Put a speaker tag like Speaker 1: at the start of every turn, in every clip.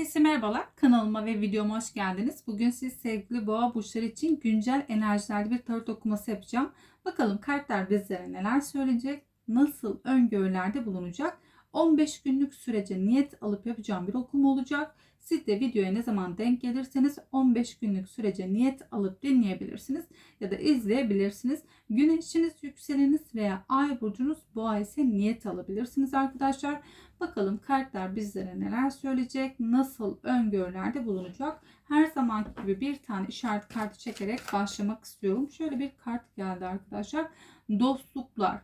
Speaker 1: Herkese merhabalar. Kanalıma ve videoma hoş geldiniz. Bugün siz sevgili boğa burçları için güncel enerjilerde bir tarot okuması yapacağım. Bakalım kartlar bizlere neler söyleyecek, nasıl öngörülerde bulunacak. 15 günlük sürece niyet alıp yapacağım bir okum olacak. Siz de videoya ne zaman denk gelirseniz 15 günlük sürece niyet alıp dinleyebilirsiniz ya da izleyebilirsiniz. Güneşiniz, yükseleniniz veya ay burcunuz boğa ise niyet alabilirsiniz arkadaşlar. Bakalım kartlar bizlere neler söyleyecek, nasıl öngörülerde bulunacak. Her zaman gibi bir tane işaret kartı çekerek başlamak istiyorum. Şöyle bir kart geldi arkadaşlar. Dostluklar.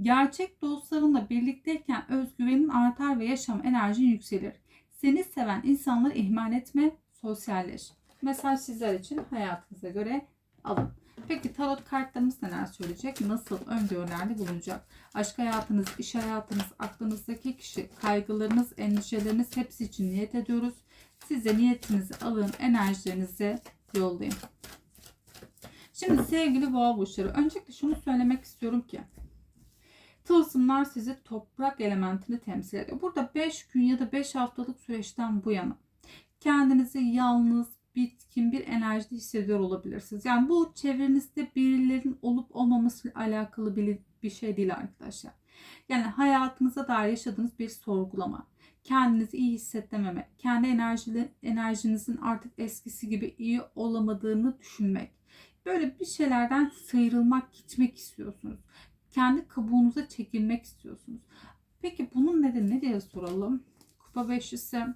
Speaker 1: Gerçek dostlarınla birlikteyken özgüvenin artar ve yaşam enerjin yükselir. Seni seven insanları ihmal etme, sosyalleş. Mesaj sizler için hayatınıza göre alın. Peki tarot kartlarımız neler söyleyecek? Nasıl öngörülerde bulunacak? Aşk hayatınız, iş hayatınız, aklınızdaki kişi, kaygılarınız, endişeleriniz hepsi için niyet ediyoruz. Siz de niyetinizi alın, enerjilerinizi yollayın. Şimdi sevgili boğa burçları, öncelikle şunu söylemek istiyorum ki Tılsımlar sizi toprak elementini temsil ediyor. Burada 5 gün ya da 5 haftalık süreçten bu yana kendinizi yalnız, bitkin bir enerjide hissediyor olabilirsiniz. Yani bu çevrenizde birilerinin olup olmaması alakalı bir, bir şey değil arkadaşlar. Yani hayatınıza dair yaşadığınız bir sorgulama, kendinizi iyi hissetmeme, kendi enerjili, enerjinizin artık eskisi gibi iyi olamadığını düşünmek. Böyle bir şeylerden sıyrılmak, gitmek istiyorsunuz. Kendi kabuğunuza çekilmek istiyorsunuz. Peki bunun nedeni ne diye soralım. Kupa beşlisi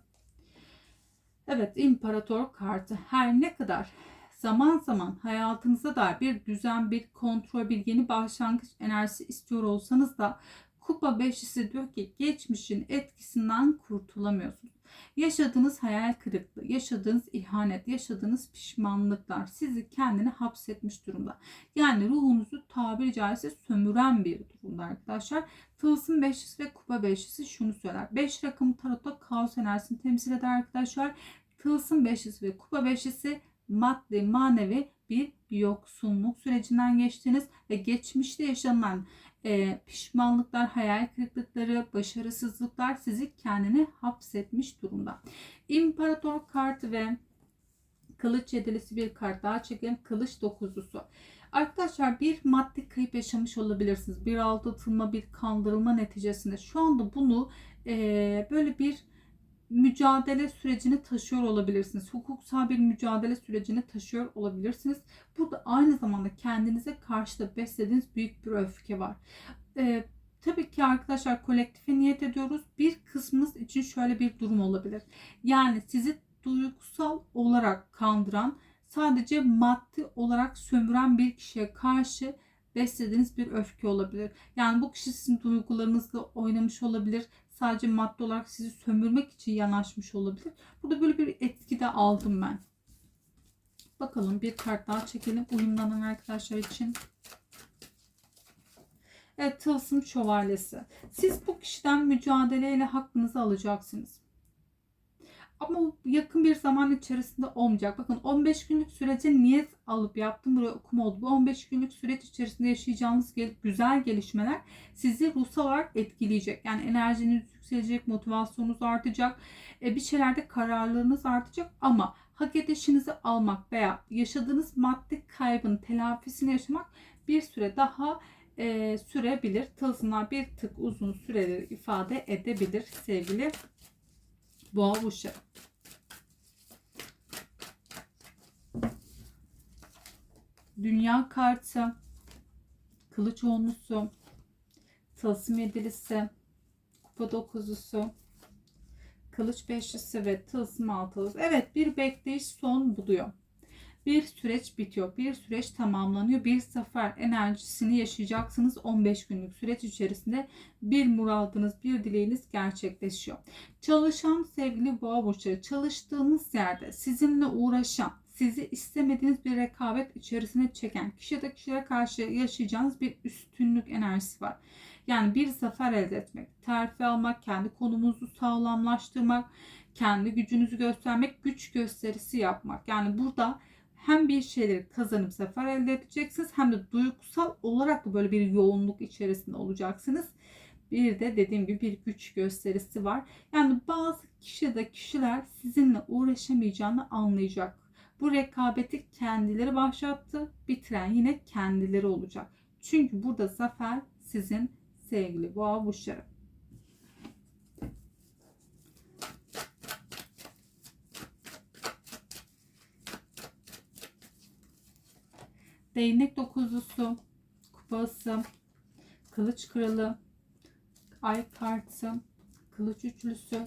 Speaker 1: Evet, imparator kartı her ne kadar zaman zaman hayatınıza dair bir düzen, bir kontrol, bir yeni başlangıç enerjisi istiyor olsanız da kupa beşlisi diyor ki geçmişin etkisinden kurtulamıyorsunuz. Yaşadığınız hayal kırıklığı, yaşadığınız ihanet, yaşadığınız pişmanlıklar sizi kendine hapsetmiş durumda. Yani ruhunuzu tabiri caizse sömüren bir durumda arkadaşlar. Tılsım beşlisi ve kupa beşlisi şunu söyler. 5 rakım tarotta kaos enerjisini temsil eder arkadaşlar. Tılsım beşlisi ve kupa beşlisi maddi manevi bir yoksunluk sürecinden geçtiniz ve geçmişte yaşanan e, pişmanlıklar, hayal kırıklıkları, başarısızlıklar sizi kendine hapsetmiş durumda. İmparator kartı ve kılıç yedilisi bir kart daha çekelim. Kılıç dokuzlusu. Arkadaşlar bir maddi kayıp yaşamış olabilirsiniz. Bir aldatılma, bir kandırılma neticesinde. Şu anda bunu e, böyle bir mücadele sürecini taşıyor olabilirsiniz. Hukuksal bir mücadele sürecini taşıyor olabilirsiniz. Burada aynı zamanda kendinize karşı da beslediğiniz büyük bir öfke var. Ee, tabii ki arkadaşlar kolektife niyet ediyoruz. Bir kısmınız için şöyle bir durum olabilir. Yani sizi duygusal olarak kandıran, sadece maddi olarak sömüren bir kişiye karşı beslediğiniz bir öfke olabilir. Yani bu kişi sizin duygularınızla oynamış olabilir sadece madde olarak sizi sömürmek için yanaşmış olabilir. Burada böyle bir etki de aldım ben. Bakalım bir kart daha çekelim uyumlanan arkadaşlar için. Evet tılsım şövalyesi. Siz bu kişiden mücadeleyle hakkınızı alacaksınız. Ama yakın bir zaman içerisinde olmayacak. Bakın 15 günlük sürece niyet alıp yaptım buraya okuma oldu. Bu 15 günlük süreç içerisinde yaşayacağınız güzel gelişmeler sizi ruhsal olarak etkileyecek. Yani enerjiniz yükselecek, motivasyonunuz artacak. E, bir şeylerde kararlılığınız artacak ama hak edişinizi almak veya yaşadığınız maddi kaybın telafisini yaşamak bir süre daha e, sürebilir. Tılsımlar bir tık uzun süreleri ifade edebilir sevgili boğa burçları. Dünya kartı, kılıç onlusu, tılsım yedilisi, kupa dokuzusu, kılıç beşlisi ve tılsım altılısı. Evet bir bekleyiş son buluyor bir süreç bitiyor. Bir süreç tamamlanıyor. Bir sefer enerjisini yaşayacaksınız. 15 günlük süreç içerisinde bir muradınız, bir dileğiniz gerçekleşiyor. Çalışan sevgili boğa burçları çalıştığınız yerde sizinle uğraşan, sizi istemediğiniz bir rekabet içerisine çeken kişi kişilere karşı yaşayacağınız bir üstünlük enerjisi var. Yani bir zafer elde etmek, terfi almak, kendi konumunuzu sağlamlaştırmak, kendi gücünüzü göstermek, güç gösterisi yapmak. Yani burada hem bir şeyleri kazanıp zafer elde edeceksiniz hem de duygusal olarak da böyle bir yoğunluk içerisinde olacaksınız. Bir de dediğim gibi bir güç gösterisi var. Yani bazı kişi kişiler sizinle uğraşamayacağını anlayacak. Bu rekabeti kendileri başlattı. Bitiren yine kendileri olacak. Çünkü burada zafer sizin sevgili boğa burçları. Değnek dokuzlusu, kupası, kılıç kralı, ay kartı, kılıç üçlüsü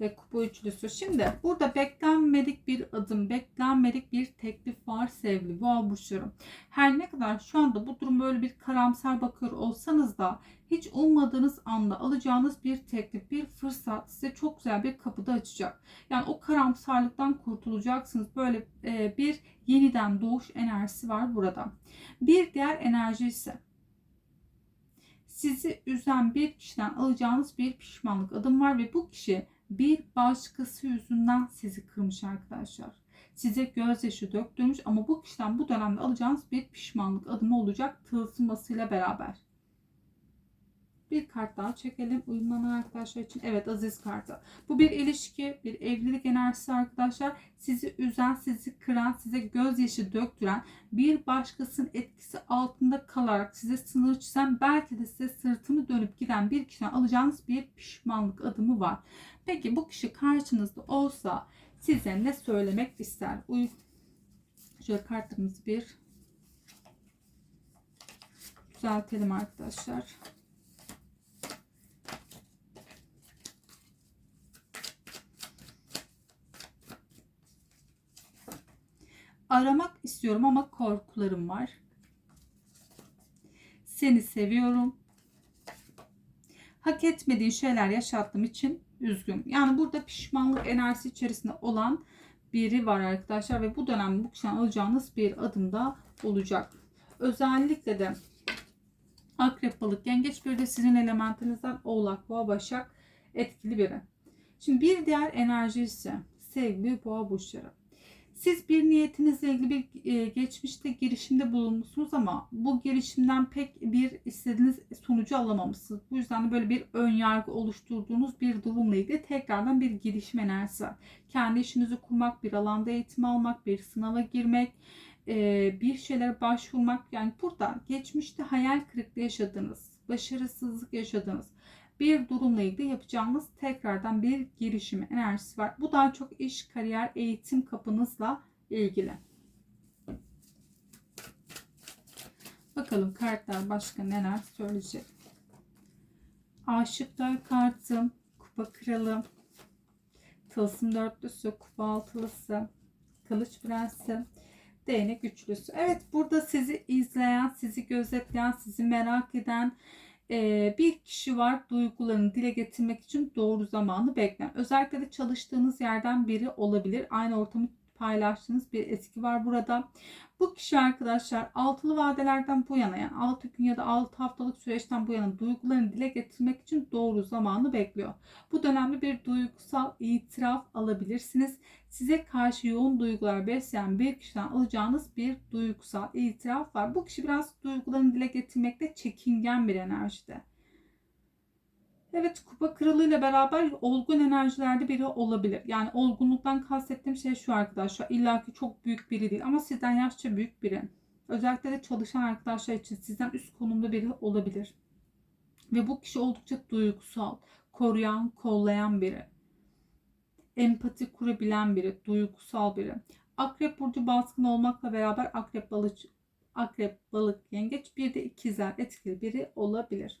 Speaker 1: ve kupa üçlüsü. Şimdi burada beklenmedik bir adım, beklenmedik bir teklif var sevgili boğa burçları. Her ne kadar şu anda bu durum böyle bir karamsar bakıyor olsanız da hiç ummadığınız anda alacağınız bir teklif, bir fırsat size çok güzel bir kapıda açacak. Yani o karamsarlıktan kurtulacaksınız. Böyle e, bir yeniden doğuş enerjisi var burada. Bir diğer enerji ise sizi üzen bir kişiden alacağınız bir pişmanlık adım var ve bu kişi bir başkası yüzünden sizi kırmış arkadaşlar. Size gözyaşı döktürmüş ama bu kişiden bu dönemde alacağınız bir pişmanlık adımı olacak tılsımasıyla beraber. Bir kart daha çekelim uyumlanan arkadaşlar için. Evet aziz kartı. Bu bir ilişki, bir evlilik enerjisi arkadaşlar. Sizi üzen, sizi kıran, size gözyaşı döktüren bir başkasının etkisi altında kalarak size sınır çizen belki de size sırtını dönüp giden bir kişiden alacağınız bir pişmanlık adımı var. Peki bu kişi karşınızda olsa size ne söylemek ister? Uy Şöyle kartımızı bir düzeltelim arkadaşlar. Aramak istiyorum ama korkularım var. Seni seviyorum. Hak etmediğin şeyler yaşattığım için üzgün. Yani burada pişmanlık enerjisi içerisinde olan biri var arkadaşlar ve bu dönemde bu kişiden alacağınız bir adımda olacak. Özellikle de akrep balık yengeç bir de sizin elementinizden oğlak boğa başak etkili biri. Şimdi bir diğer enerji ise sevgili boğa burçları. Siz bir niyetinizle ilgili bir e, geçmişte girişimde bulunmuşsunuz ama bu girişimden pek bir istediğiniz sonucu alamamışsınız. Bu yüzden de böyle bir ön yargı oluşturduğunuz bir durumla ilgili tekrardan bir girişim enerjisi var. Kendi işinizi kurmak, bir alanda eğitim almak, bir sınava girmek, e, bir şeylere başvurmak. Yani burada geçmişte hayal kırıklığı yaşadığınız, başarısızlık yaşadığınız bir durumla ilgili yapacağınız tekrardan bir girişim enerjisi var. Bu daha çok iş, kariyer, eğitim kapınızla ilgili. Bakalım kartlar başka neler söyleyecek. Aşıklar kartı, kupa kralı, tılsım dörtlüsü, kupa altılısı, kılıç prensi, değnek üçlüsü. Evet burada sizi izleyen, sizi gözetleyen, sizi merak eden, ee, bir kişi var duygularını dile getirmek için doğru zamanı bekleyen. Özellikle de çalıştığınız yerden biri olabilir. Aynı ortamı paylaştığınız bir etki var burada. Bu kişi arkadaşlar altılı vadelerden bu yana yani 6 gün ya da 6 haftalık süreçten bu yana duygularını dile getirmek için doğru zamanı bekliyor. Bu dönemde bir duygusal itiraf alabilirsiniz. Size karşı yoğun duygular besleyen bir kişiden alacağınız bir duygusal itiraf var. Bu kişi biraz duygularını dile getirmekte çekingen bir enerjide. Evet kupa kralıyla beraber olgun enerjilerde biri olabilir. Yani olgunluktan kastettiğim şey şu arkadaşlar. İlla ki çok büyük biri değil ama sizden yaşça büyük biri. Özellikle de çalışan arkadaşlar için sizden üst konumda biri olabilir. Ve bu kişi oldukça duygusal, koruyan, kollayan biri. Empati kurabilen biri, duygusal biri. Akrep burcu baskın olmakla beraber akrep balık, akrep balık yengeç bir de ikizler etkili biri olabilir.